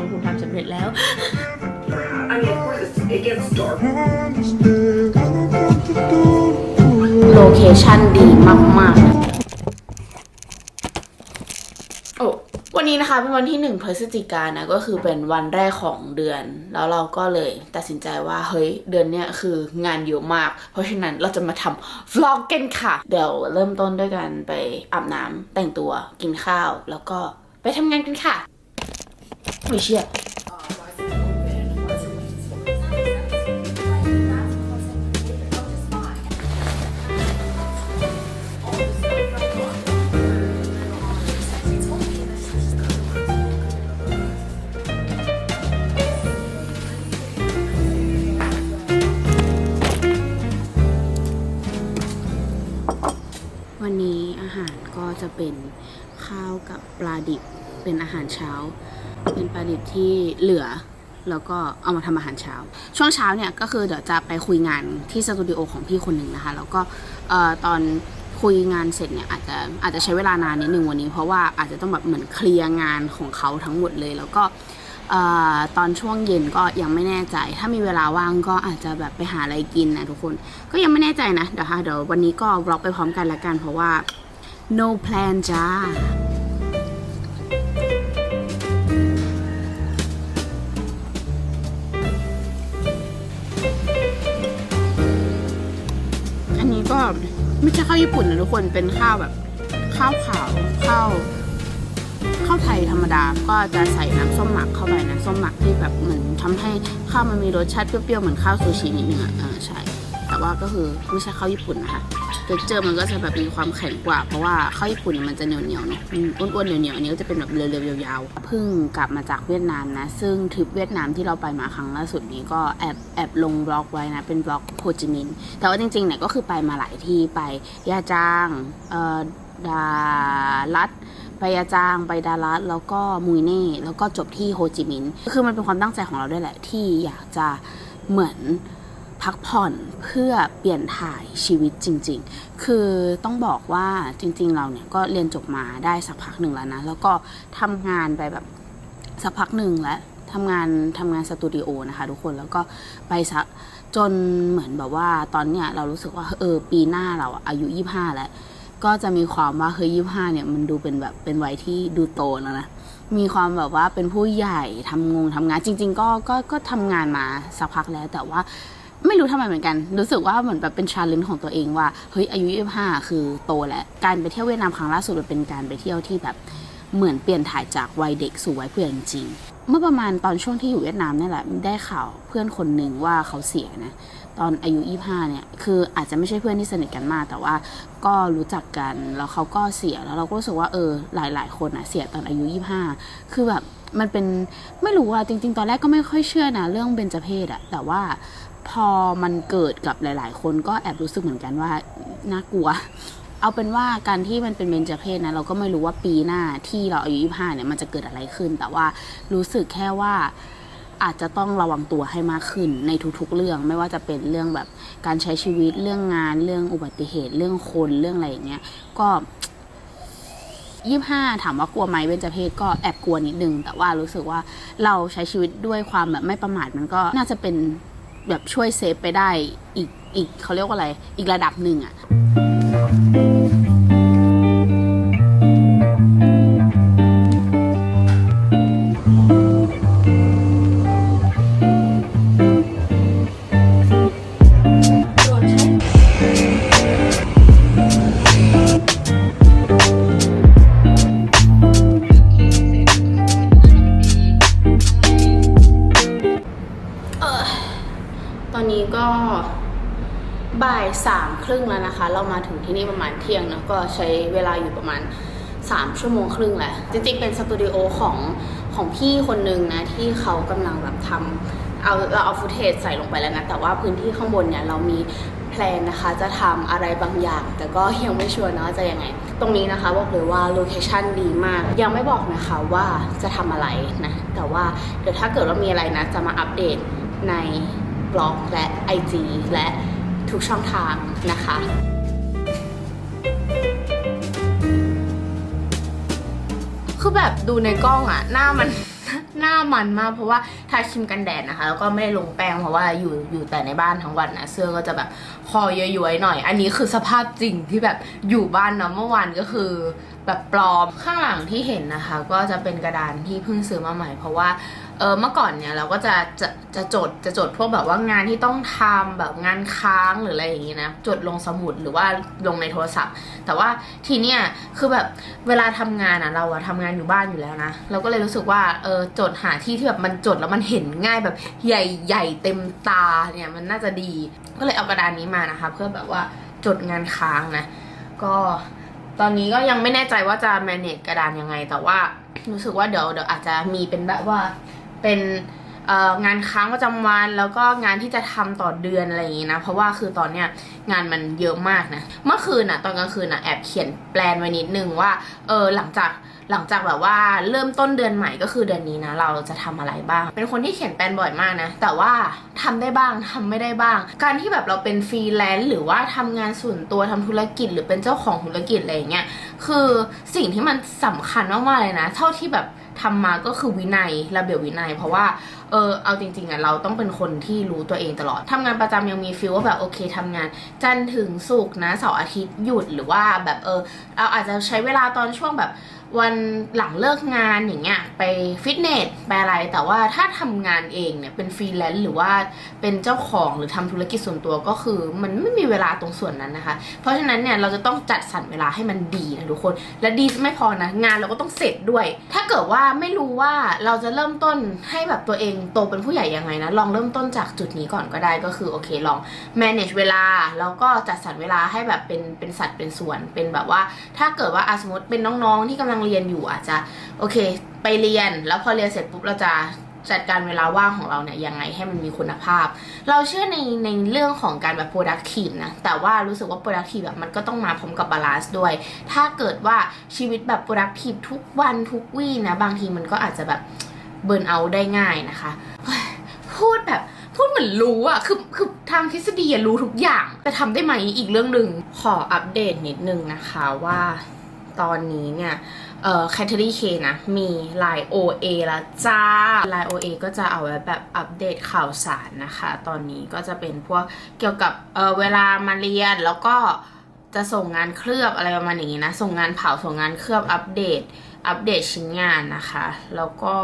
คนคุณทำสำเร็จแล้ว I mean, of course, it's, it gets dark. โลเคชั่นดีมากๆนะโอ้วันนี้นะคะเป็นวันที่หนึ่งพฤศจิกายนนะก็คือเป็นวันแรกของเดือน แล้วเราก็เลยตัดสินใจว่าเฮ้ยเดือนเนี้ยคืองานเยอะมาก เพราะฉะนั้นเราจะมาทำ vlog กันค่ะ เดี๋ยวเริ่มต้นด้วยกันไปอาบน้ำแต่งตัวกินข้าวแล้วก็ไปทำงานกันค่ะ ไม่เชื่อวันนี้อาหารก็จะเป็น ข้าวกับปลาดิบเป็นอาหารเช้า เป็นปลาดิบที่เหลือ แล้วก็เอามาทำอาหารเช้า ช่วงเช้าเนี่ยก็คือเดี๋ยวจะไปคุยงานที่สตูดิโอของพี่คนหนึ่งนะคะ แล้วก็ตอนคุยงานเสร็จเนี่ยอาจจะอาจจะใช้เวลานานนิดนึงวันนี้ เพราะว่าอาจจะต้องแบบเหมือนเคลียร์งานของเขาทั้งหมดเลย แล้วก็ตอนช่วงเย็นก็ยังไม่แน่ใจ ถ้ามีเวลาว่างก็อาจจะแบบไปหาอะไรกินนะทุกคน ก็ยังไม่แน่ใจนะเดี๋ยวค่ะเดี๋ยววันนี้ก็บล็อกไปพร้อมกันละกันเพราะว่า no plan จ้า อันนี้ก็ไม่ใช่ข้าวญี่ปุ่นนะทุกคน เป็นข้าวแบบ ข้าวขาว ข้าว ข้าวไทยธรรมดา ก็จะใส่น้ำส้มหมักเข้าไปนะ ส้มหมักที่แบบเหมือนทำให้ข้าวมันมีรสชาติเปรี้ยวๆ เหมือนข้าวซูชินิดนึงอะใช่ แต่ว่าก็คือไม่ใช่ข้าวญี่ปุ่นนะคะเท็กเจอร์มันก็จะแบบมีความแข็งกว่า เพราะว่าข้าวญี่ปุ่นมันจะเหนียวเหนียวๆเนาะอ้วนๆเหนียวเหนียวๆอันนี้ก็จะเป็นแบบเรียวๆยาวๆเพิ่งกลับมาจากเวียดนามนะ ซึ่งทริปเวียดนามที่เราไปมาครั้งล่าสุดนี้ก็แอบแอบลงบล็อกไว้นะเป็นบล็อกโฮจิมินห์แต่ว่าจริงๆเนี่ยก็คือไปมาหลายที่ไปยาจางเอ่อดาลัดไปยาจางไปดารัสแล้วก็มุยเน่แล้วก็จบที่โฮจิมินห์คือมันเป็นความตั้งใจของเราด้วยแหละที่อยากจะเหมือน พักผ่อนเพื่อเปลี่ยนถ่ายชีวิตจริง ๆ คือต้องบอกว่าจริง ๆ เราเนี่ยก็เรียนจบมาได้สักพักหนึ่งแล้วนะ แล้วก็ทำงานไปแบบสักพักหนึ่งแล้วทำงานทำงานสตูดิโอนะคะทุกคนแล้วก็ไปสักจนเหมือนแบบว่าตอนเนี้ยเรารู้สึกว่าเออปีหน้าเราอายุยี่ห้าแล้ว ก็จะมีความว่าเฮ้ยยี่ห้าเนี่ยมันดูเป็นแบบเป็นวัยที่ดูโตแล้วนะมีความแบบว่าเป็นผู้ใหญ่ทำงงทำงานจริง ๆ ก็ก็ก็ทำงานมาสักพักแล้วแต่ว่า ไม่รู้ทำไมเหมือนกัน รู้สึกว่าเหมือนแบบเป็นชาเลนจ์ของตัวเองว่า เฮ้ยอายุยี่ห้าคือโตแล้ว การไปเที่ยวเวียดนามครั้งล่าสุดมันเป็นการไปเที่ยวที่แบบเหมือนเปลี่ยนถ่ายจากวัยเด็กสู่วัยผู้ใหญ่จริง เมื่อประมาณตอนช่วงที่อยู่เวียดนามนี่แหละได้ข่าวเพื่อนคนหนึ่งว่าเขาเสียนะ ตอนอายุ 25 เนี่ย คืออาจจะไม่ใช่เพื่อนที่สนิทกันมาก แต่ว่าก็รู้จักกัน แล้วเขาก็เสีย แล้วเราก็รู้สึกว่าเออ หลาย ๆ คนอะเสียตอนอายุ 25 คือแบบมันเป็นไม่รู้อะจริง ๆ ตอนแรกก็ไม่ค่อยเชื่อนะเรื่องเบญจเพศอะแต่ว่า พอมันเกิดกับหลาย ๆ คนก็แอบรู้สึกเหมือนกันว่าน่ากลัว เอาเป็นว่าการที่มันเป็นเบญจเพศนะเราก็ไม่รู้ว่าปีหน้าที่เราอายุ25เนี่ยมันจะเกิดอะไรขึ้น แต่ว่ารู้สึกแค่ว่าอาจจะต้องระวังตัวให้มากขึ้นในทุกๆเรื่องไม่ว่าจะเป็นเรื่องแบบการใช้ชีวิตเรื่องงานเรื่องอุบัติเหตุเรื่องคนเรื่องอะไรอย่างเงี้ยก็ยี่ห้าถามว่ากลัวไหมเบญจเพศก็แอบกลัวนิดนึง แต่ว่ารู้สึกว่าเราใช้ชีวิตด้วยความแบบไม่ประมาทมันก็น่าจะเป็น แบบช่วยเซฟไปได้อีกอีกเขาเรียกว่าอะไร อีกระดับหนึ่งอะ บ่ายสามครึ่งแล้วนะคะ เรามาถึงที่นี่ประมาณเที่ยงนะก็ใช้เวลาอยู่ประมาณ 3 ชั่วโมงครึ่งแหละจริงๆเป็นสตูดิโอของของพี่คนนึงนะที่เขากำลังแบบทำเอาเราเอาฟุตเทจใส่ลงไปแล้วนะ แต่ว่าพื้นที่ข้างบนเนี่ยเรามีแพลนนะคะ จะทำอะไรบางอย่าง แต่ก็ยังไม่ชัวร์นะจะยังไง ตรงนี้นะคะบอกเลยว่าโลเคชั่นดีมาก ยังไม่บอกนะคะว่าจะทำอะไรนะ แต่ว่าเดี๋ยวถ้าเกิดว่ามีอะไรนะ จะมาอัปเดตในบล็อกและ IG และ ทุกช่องทางนะคะคือแบบดูในกล้องอะหน้ามันหน้ามันมากเพราะว่าทาครีมกันแดดนะคะ แล้วก็ไม่ได้ลงแป้งเพราะว่าอยู่อยู่แต่ในบ้านทั้งวันนะเสื้อก็จะแบบคอเย้อยๆหน่อย อันนี้คือสภาพจริงที่แบบอยู่บ้านนะเมื่อวานก็คือแบบปลอมข้างหลังที่เห็นนะคะ ก็จะเป็นกระดานที่เพิ่งซื้อมาใหม่ เพราะว่า เออเมื่อก่อนเนี่ยเราก็จะจะจะจดจะจดพวกแบบว่างานที่ต้องทำแบบงานค้างหรืออะไรอย่างงี้นะจดลงสมุดหรือว่าลงในโทรศัพท์ แต่ว่าทีเนี้ยคือแบบเวลาทำงานอะเราอะทำงานอยู่บ้านอยู่แล้วนะเราก็เลยรู้สึกว่าเออจดหาที่ที่แบบมันจดแล้วมันเห็นง่ายแบบใหญ่ๆเต็มตาเนี่ยมันน่าจะดี ก็เลยเอากระดานนี้มานะคะเพื่อแบบว่าจดงานค้างนะก็ตอนนี้ก็ยังไม่แน่ใจว่าจะ manage กระดานยังไง แต่ว่ารู้สึกว่าเดี๋ยวเดี๋ยวอาจจะมีเป็นแบบว่า เป็นงานค้างประจำวันแล้วก็งานที่จะทำต่อเดือนอะไรอย่างงี้นะ เพราะว่าคือตอนเนี้ยงานมันเยอะมากนะเมื่อคืนนะตอนกลางคืนนะแอบเขียนแปลนไว้นิดนึงว่าเออหลังจากหลังจากแบบว่าเริ่มต้นเดือนใหม่ก็คือเดือนนี้นะ เราจะทำอะไรบ้าง เป็นคนที่เขียนแปลนบ่อยมากนะ แต่ว่าทำได้บ้างทำไม่ได้บ้าง การที่แบบเราเป็นฟรีแลนซ์หรือว่าทำงานส่วนตัวทำธุรกิจ หรือเป็นเจ้าของธุรกิจอะไรอย่างเงี้ยคือสิ่งที่มันสำคัญมากๆเลยนะ เท่าที่แบบ ทำมาก็คือวินัยระเบียบวินัย เพราะว่าเออเอาจริงๆอะเราต้องเป็นคนที่รู้ตัวเองตลอดทำงานประจำยังมีฟิลว่าแบบโอเคทำงาน จันทร์ถึงศุกร์นะเสาร์อาทิตย์หยุดหรือว่าแบบเออเราอาจจะใช้เวลาตอนช่วงแบบ วันหลังเลิกงานอย่างเงี้ยไปฟิตเนสไปอะไร แต่ว่าถ้าทำงานเองเนี่ยเป็นฟรีแลนซ์หรือว่าเป็นเจ้าของหรือทำธุรกิจส่วนตัวก็คือ มันไม่มีเวลาตรงส่วนนั้นนะคะ เพราะฉะนั้นเนี่ยเราจะต้องจัดสรรเวลาให้มันดีนะทุกคน และดีไม่พอนะงานเราก็ต้องเสร็จด้วย ถ้าเกิดว่าไม่รู้ว่าเราจะเริ่มต้นให้แบบตัวเองโตเป็นผู้ใหญ่ยังไงนะลองเริ่มต้นจากจุดนี้ก่อนก็ได้ก็คือโอเคลอง manage เวลาแล้วก็จัดสรรเวลาให้แบบเป็นเป็นสัดเป็นส่วนเป็นแบบว่า ถ้าเกิดว่าอสมมติเป็นน้องๆที่กำลังงเรียนอยู่อาจจะโอเค ไปเรียนแล้วพอเรียนเสร็จปุ๊บเราจะจัดการเวลาว่างของเราเนี่ยยังไงให้มันมีคุณภาพ เราเชื่อในในเรื่องของการแบบ productive นะ แต่ว่ารู้สึกว่า productive แบบมันก็ต้องมาพร้อมกับ balance ด้วย ถ้าเกิดว่าชีวิตแบบ productive ทุกวันทุกวี่นะ บางทีมันก็อาจจะแบบเบิร์นเอาได้ง่ายนะคะ พูดแบบพูดเหมือนรู้อะคือคือทางทฤษฎีรู้ทุกอย่าง แต่ทำได้ไหมอีกเรื่องหนึ่งขออัปเดตนิดนึงนะคะว่าตอนนี้เนี่ย เอ่อ c a t e r y K นะ มีไลน์ OA ละจ้าไลน์ OA ก็จะเอาไว้แบบอัปเดตข่าวสารนะคะ ตอนนี้ก็จะเป็นพวกเกี่ยวกับเออเวลามาเรียนแล้วก็จะส่งงานเคลือบอะไรประมาณอย่างนี้นะ ส่งงานเผาส่งงานเคลือบอัปเดต อัปเดตชิ้นงานนะคะ แล้วก็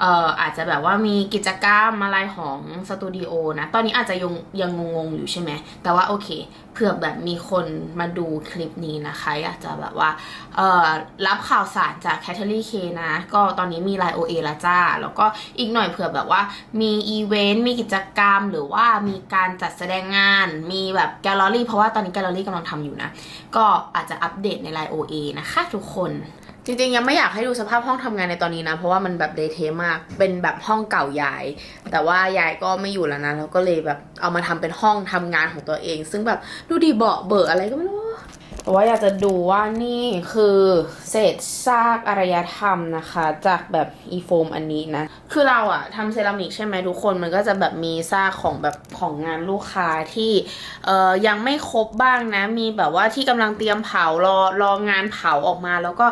เอ่ออาจจะแบบว่ามีกิจกรรมอะไรของสตูดิโอนะ ตอนนี้อาจจะยังยังงงๆอยู่ใช่ไหม แต่ว่าโอเค เผื่อแบบมีคนมาดูคลิปนี้นะคะอยากจะแบบว่าเอ่อรับข่าวสารจาก c a t h e r y K นะ ก็ตอนนี้มี Line OA แล้วจ้า แล้วก็อีกหน่อยเผื่อแบบว่ามีอีเวนต์ มีกิจกรรม หรือว่ามีการจัดแสดงงาน มีแบบแกลเลอรี่ เพราะว่าตอนนี้แกลเลอรี่กำลังทำอยู่นะ ก็อาจจะอัปเดตใน Line OA นะคะทุกคน จริงๆ ยังไม่อยากให้ดูสภาพห้องทำงานในตอนนี้นะ เพราะว่ามันแบบเดเทมาก เป็นแบบห้องเก่ายาย แต่ว่ายายก็ไม่อยู่แล้วนะแล้วก็เลยแบบเอามาทำเป็นห้องทำงานของตัวเอง ซึ่งแบบดูดีเบาะเบอร์อะไรก็ไม่รู้แต่ว่าอยากจะดูว่านี่คือเศษซากอารยธรรมนะคะ จากแบบอีโฟมอันนี้นะ คือเราอะทำเซรามิกใช่ไหมทุกคนมันก็จะแบบมีซากของแบบของงานลูกค้าที่เอ่อยังไม่ครบบ้างนะ มีแบบว่าที่กำลังเตรียมเผารอรองานเผาออกมาแล้วก็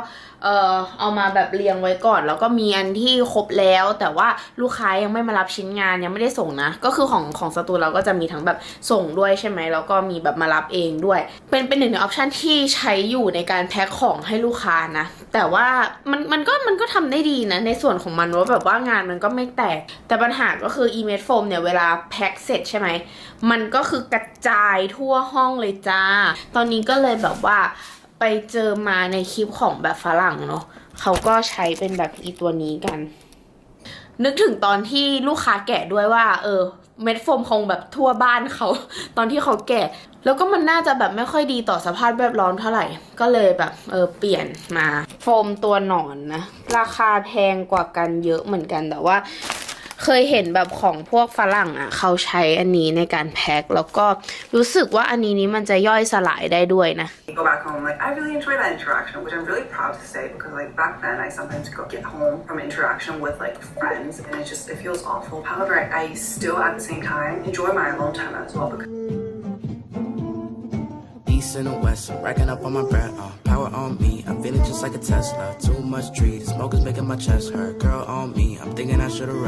เออเอามาแบบเรียงไว้ก่อน แล้วก็มีอันที่ครบแล้ว แต่ว่าลูกค้ายังไม่มารับชิ้นงานยังไม่ได้ส่งนะ ก็คือของของสตูเราก็จะมีทั้งแบบส่งด้วยใช่ไหมแล้วก็มีแบบมารับเองด้วย เป็นเป็นหนึ่งในออปชันที่ใช้อยู่ในการแพ็คของให้ลูกค้านะ แต่ว่ามันมันก็มันก็ทำได้ดีนะ ในส่วนของมันว่าแบบว่างานมันก็ไม่แตก แต่ปัญหาก็คืออีเมโฟมเนี่ยเวลาแพ็คเสร็จใช่ไหมมันก็คือกระจายทั่วห้องเลยจ้า ตอนนี้ก็เลยแบบว่า ไปเจอมาในคลิปของแบบฝรั่งเนาะเขาก็ใช้เป็นแบบอีตัวนี้กัน นึกถึงตอนที่ลูกค้าแกะด้วยว่า เออ เม็ดโฟมคงแบบทั่วบ้านเขา ตอนที่เขาแกะ แล้วก็มันน่าจะแบบไม่ค่อยดีต่อสภาพแวดล้อมเท่าไหร่ ก็เลยแบบ เออ เปลี่ยนมา โฟมตัวหนอนนะ ราคาแพงกว่ากันเยอะเหมือนกันแต่ว่า เคยเห็นแบบของพวกฝรั่งอะเขาใช้อันนี้ในการแพ็คแล้วก็รู้สึกว่าอันนี้นี้มันจะย่อยสลายได้ด้วยนะ go back home. Like I really enjoy that interaction, which I'm really proud to say because like back then I sometimes go get home from interaction with like friends and it just it feels awful. However, I, I still at the same time enjoy my alone time as well because Be east and the west. I'm racking up on my bread, uh, power on me. I'm feeling just like a Tesla. Too much tree, the smoke is making my chest hurt. Girl on me, I'm thinking I should've.